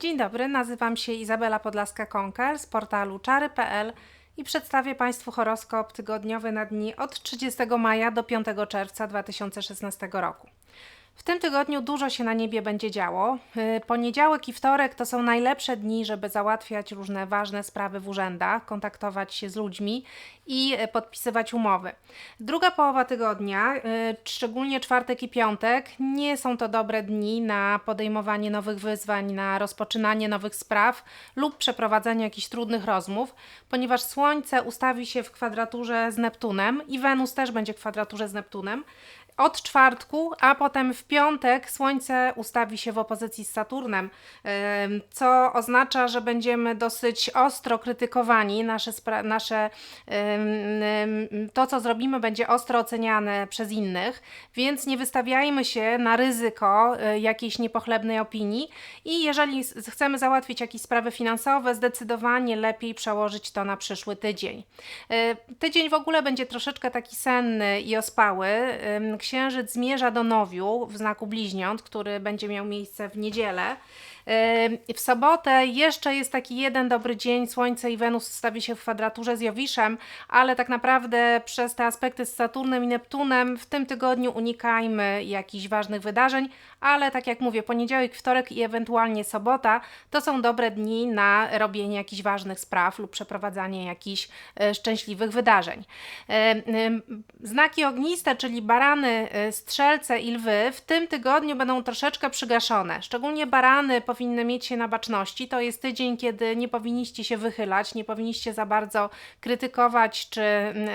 Dzień dobry, nazywam się Izabela Podlaska-Konkel z portalu czary.pl i przedstawię Państwu horoskop tygodniowy na dni od 30 maja do 5 czerwca 2016 roku. W tym tygodniu dużo się na niebie będzie działo. Yy, Poniedziałek i wtorek to są najlepsze dni, żeby załatwiać różne ważne sprawy w urzędach, kontaktować się z ludźmi i yy, podpisywać umowy. Druga połowa tygodnia, yy, szczególnie czwartek i piątek, nie są to dobre dni na podejmowanie nowych wyzwań, na rozpoczynanie nowych spraw lub przeprowadzanie jakichś trudnych rozmów, ponieważ Słońce ustawi się w kwadraturze z Neptunem i Wenus też będzie w kwadraturze z Neptunem od czwartku, a potem w piątek Słońce ustawi się w opozycji z Saturnem, co oznacza, że będziemy dosyć ostro krytykowani. Nasze, nasze to, co zrobimy, będzie ostro oceniane przez innych, więc nie wystawiajmy się na ryzyko y, jakiejś niepochlebnej opinii. I jeżeli chcemy załatwić jakieś sprawy finansowe, zdecydowanie lepiej przełożyć to na przyszły tydzień. Y, Tydzień w ogóle będzie troszeczkę taki senny i ospały. Księżyc zmierza do Nowiu w znaku bliźniąt, który będzie miał miejsce w niedzielę. W sobotę jeszcze jest taki jeden dobry dzień. Słońce i Wenus stawi się w kwadraturze z Jowiszem, ale tak naprawdę przez te aspekty z Saturnem i Neptunem w tym tygodniu unikajmy jakichś ważnych wydarzeń, ale tak jak mówię, poniedziałek, wtorek i ewentualnie sobota to są dobre dni na robienie jakichś ważnych spraw lub przeprowadzanie jakichś e, szczęśliwych wydarzeń. E, em, Znaki ogniste, czyli barany, e, strzelce i lwy w tym tygodniu będą troszeczkę przygaszone. Szczególnie barany powinny mieć się na baczności. To jest tydzień, kiedy nie powinniście się wychylać, nie powinniście za bardzo krytykować czy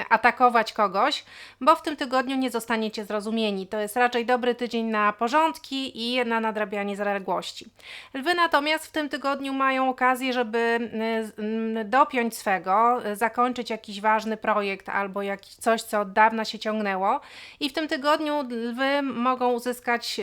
atakować kogoś, bo w tym tygodniu nie zostaniecie zrozumieni. To jest raczej dobry tydzień na porządki i na nadrabianie zaległości. Lwy natomiast w tym tygodniu mają okazję, żeby mm, mm, dopiąć swego, zakończyć jakiś ważny projekt albo jakiś coś, co od dawna się ciągnęło. I w tym tygodniu lwy mogą uzyskać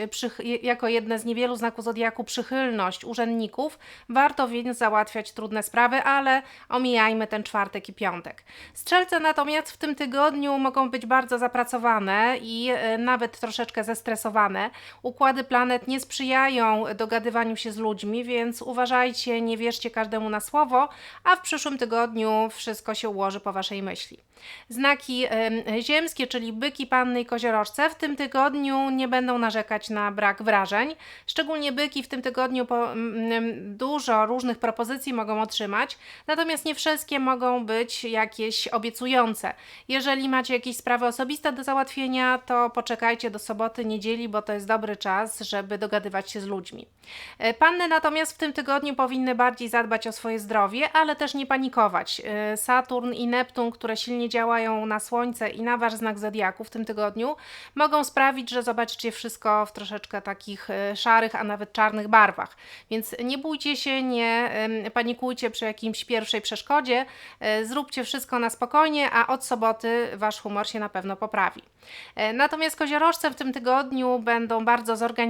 jako jedne z niewielu znaków zodiaku przychylność urzędników. Warto więc załatwiać trudne sprawy, ale omijajmy ten czwartek i piątek. Strzelce natomiast w tym tygodniu mogą być bardzo zapracowane i y, nawet troszeczkę zestresowane. Układy planet nie sprzyjają dogadywaniu się z ludźmi, więc uważajcie, nie wierzcie każdemu na słowo, a w przyszłym tygodniu wszystko się ułoży po waszej myśli. Znaki em, ziemskie, czyli byki, panny i koziorożce w tym tygodniu nie będą narzekać na brak wrażeń. Szczególnie byki w tym tygodniu po, dużo różnych propozycji mogą otrzymać, natomiast nie wszystkie mogą być jakieś obiecujące. Jeżeli macie jakieś sprawy osobiste do załatwienia, to poczekajcie do soboty, niedzieli, bo to jest dobry czas, żeby dogadywać się z ludźmi. E, Panny natomiast w tym tygodniu powinny bardziej zadbać o swoje zdrowie, ale też nie panikować. E, Saturn i Neptun, które silnie działają na Słońce i na wasz znak zodiaku w tym tygodniu, mogą sprawić, że zobaczycie wszystko w troszeczkę takich e, szarych, a nawet czarnych barwach. Więc nie bójcie się, nie panikujcie przy jakimś pierwszej przeszkodzie, zróbcie wszystko na spokojnie, a od soboty wasz humor się na pewno poprawi. Natomiast koziorożce w tym tygodniu będą bardzo zorganizowane,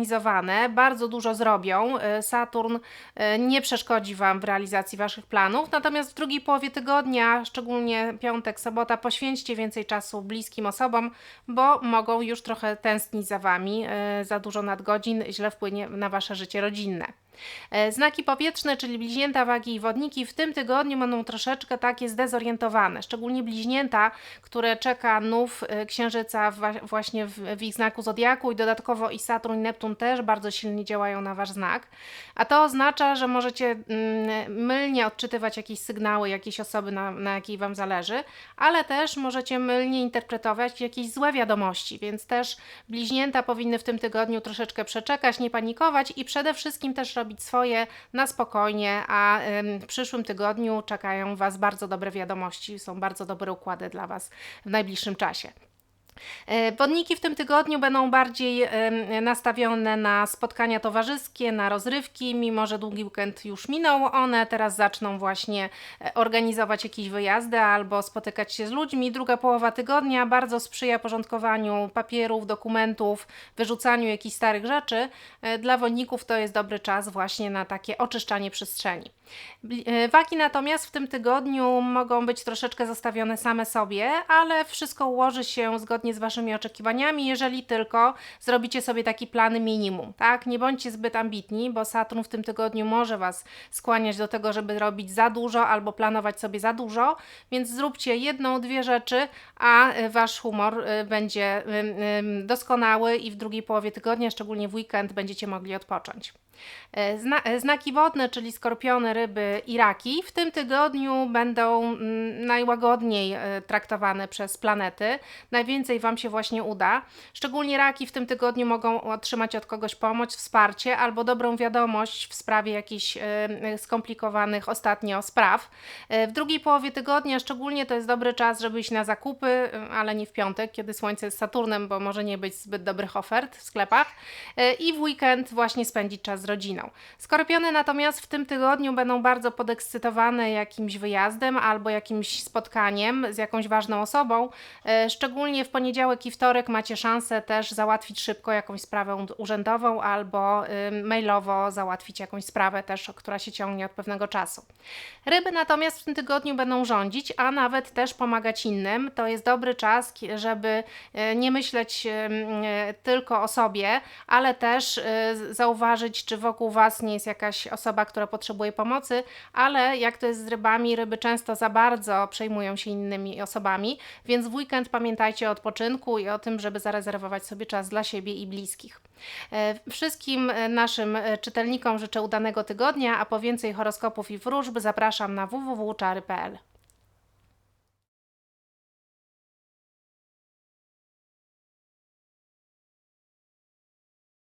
bardzo dużo zrobią. E, Saturn e, nie przeszkodzi Wam w realizacji Waszych planów, natomiast w drugiej połowie tygodnia, szczególnie piątek, sobota, poświęćcie więcej czasu bliskim osobom, bo mogą już trochę tęsknić za Wami, e, za dużo nadgodzin źle wpłynie na Wasze życie rodzinne. E, Znaki powietrzne, czyli bliźnięta, wagi i wodniki w tym tygodniu będą troszeczkę takie zdezorientowane, szczególnie bliźnięta, które czeka nów e, księżyca właśnie w, w ich znaku zodiaku i dodatkowo i Saturn i Neptun też bardzo silnie działają na wasz znak. A to oznacza, że możecie mm, mylnie odczytywać jakieś sygnały jakiejś osoby, na, na jakiej wam zależy, ale też możecie mylnie interpretować jakieś złe wiadomości, więc też bliźnięta powinny w tym tygodniu troszeczkę przeczekać, nie panikować i przede wszystkim też robić swoje na spokojnie, a w przyszłym tygodniu czekają Was bardzo dobre wiadomości, są bardzo dobre układy dla Was w najbliższym czasie. E, Wodniki w tym tygodniu będą bardziej nastawione na spotkania towarzyskie, na rozrywki, mimo że długi weekend już minął. One teraz zaczną właśnie e, organizować jakieś wyjazdy albo spotykać się z ludźmi. Druga połowa tygodnia bardzo sprzyja porządkowaniu papierów, dokumentów, wyrzucaniu jakichś starych rzeczy. E, Dla wodników to jest dobry czas właśnie na takie oczyszczanie przestrzeni. E, Wagi natomiast w tym tygodniu mogą być troszeczkę zostawione same sobie, ale wszystko ułoży się zgodnie zgodnie z Waszymi oczekiwaniami, jeżeli tylko zrobicie sobie taki plan minimum, tak? Nie bądźcie zbyt ambitni, bo Saturn w tym tygodniu może Was skłaniać do tego, żeby robić za dużo albo planować sobie za dużo, więc zróbcie jedną, dwie rzeczy, a y, Wasz humor y, będzie doskonały i w drugiej połowie tygodnia, szczególnie w weekend, będziecie mogli odpocząć. E, Zna, e, znaki wodne, czyli skorpiony, ryby i raki, w tym tygodniu będą mm, najłagodniej e, traktowane przez planety. Najwięcej Wam się właśnie uda. Szczególnie raki w tym tygodniu mogą otrzymać od kogoś pomoc, wsparcie albo dobrą wiadomość w sprawie jakichś skomplikowanych ostatnio spraw. W drugiej połowie tygodnia szczególnie to jest dobry czas, żeby iść na zakupy, ale nie w piątek, kiedy słońce jest Saturnem, bo może nie być zbyt dobrych ofert w sklepach. I w weekend właśnie spędzić czas z rodziną. Skorpiony natomiast w tym tygodniu będą bardzo podekscytowane jakimś wyjazdem albo jakimś spotkaniem z jakąś ważną osobą. E, Szczególnie w poniedziałek i wtorek macie szansę też załatwić szybko jakąś sprawę urzędową albo mailowo załatwić jakąś sprawę też, która się ciągnie od pewnego czasu. Ryby natomiast w tym tygodniu będą rządzić, a nawet też pomagać innym. To jest dobry czas, żeby e, nie myśleć e, tylko o sobie, ale też zauważyć, czy wokół Was nie jest jakaś osoba, która potrzebuje pomocy, ale jak to jest z rybami, ryby często za bardzo przejmują się innymi osobami, więc w weekend pamiętajcie o odpoczynku i o tym, żeby zarezerwować sobie czas dla siebie i bliskich. E, Wszystkim e, naszym e, czytelnikom życzę udanego tygodnia, a po więcej horoskopów i wróżb zapraszam na www.czary.pl.